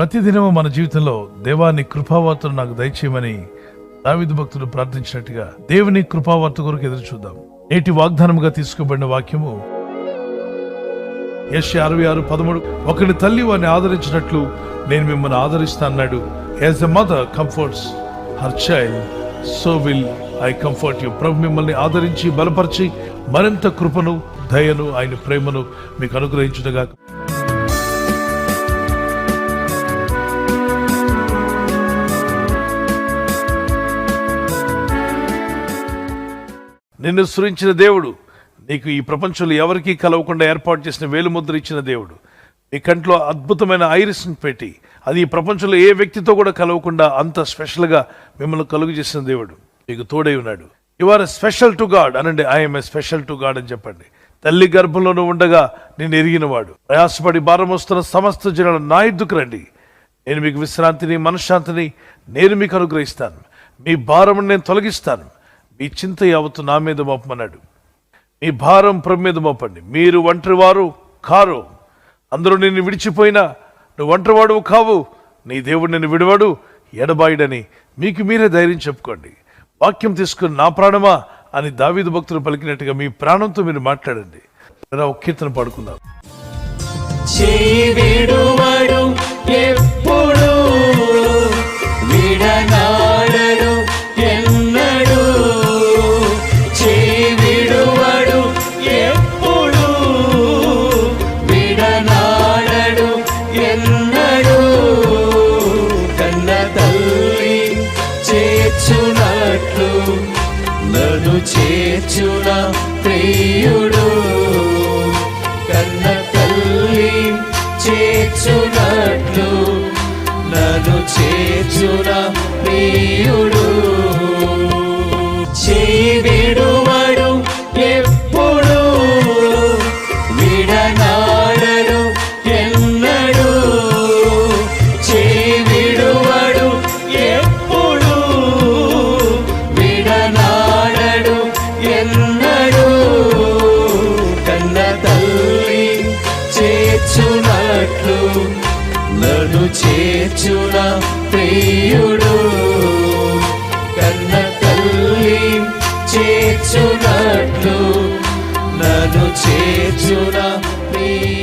ప్రతిదినము మన జీవితంలో దేవాన్ని కృపావార్తను నాకు దయచేయమని దావిదు భక్తుడు ప్రార్థించినట్టుగా దేవుని కృపావార్త కొరకు ఎదురు చూద్దాం. నేటి వాగ్దానముగా తీసుకోబడిన వాక్యము ఎస్ అరవై ఆరు పదమూడు. ఒకని తల్లి వారిని ఆదరించినట్లు నేను మిమ్మల్ని ఆదరిస్తా అన్నాడు. As a mother comforts her child so will I comfort you ప్రభు మిమ్మల్ని ఆదరించి బలపరిచి మరింత కృపను దయను ఆయన ప్రేమను మీకు అనుగ్రహించుటగా నిన్ను సృజించిన దేవుడు. నీకు ఈ ప్రపంచంలో ఎవరికీ కలవకుండా ఏర్పాటు చేసిన వేలుముద్ర ఇచ్చిన దేవుడు. నీ కంట్లో అద్భుతమైన ఐరిస్ని పెట్టి అది ఈ ప్రపంచంలో ఏ వ్యక్తితో కూడా కలవకుండా అంత స్పెషల్గా మిమ్మల్ని కలుగు చేసిన దేవుడు. మీకు తోడై ఉన్నాడు. You are special to God అనండి I'm a special to God అని చెప్పండి. తల్లి గర్భంలోనూ ఉండగా నేను ఎరిగినవాడు. ప్రయాసపడి భారం వస్తున్న సమస్త జనాలు నా ఇద్దుకు రండి. నేను మీకు విశ్రాంతిని మనశ్శాంతిని నేను మీకు అనుగ్రహిస్తాను. మీ భారం నేను తొలగిస్తాను. మీ చింత యావత్తు నా మీద మోపమన్నాడు. మీ భారం ప్రభు మీద మోపండి. మీరు ఒంటరివారు కారు. అందరూ నిన్ను విడిచిపోయినా నువ్వు ఒంటరివాడు కావు. నీ దేవుడు నిన్ను విడవాడు ఎడబాయుడని మీకు మీరే ధైర్యం చెప్పుకోండి. వాక్యం తీసుకుని నా ప్రాణమా అని దావీదు భక్తులు పలికినట్టుగా మీ ప్రాణంతో మీరు మాట్లాడండి. రా, ఒక కీర్తన పాడుకుందాం. చేర్చునట్లు నన్ను చేర్చున ప్రియుడు. కన్న తల్లి చేర్చునట్లు నన్ను చేర్చున ప్రియుడు. చేర్చునట్లు నన్ను చేర్చున ప్రియుడు. కన్న తల్లి చేర్చునట్లు నన్ను చేర్చున ప్రియుడు.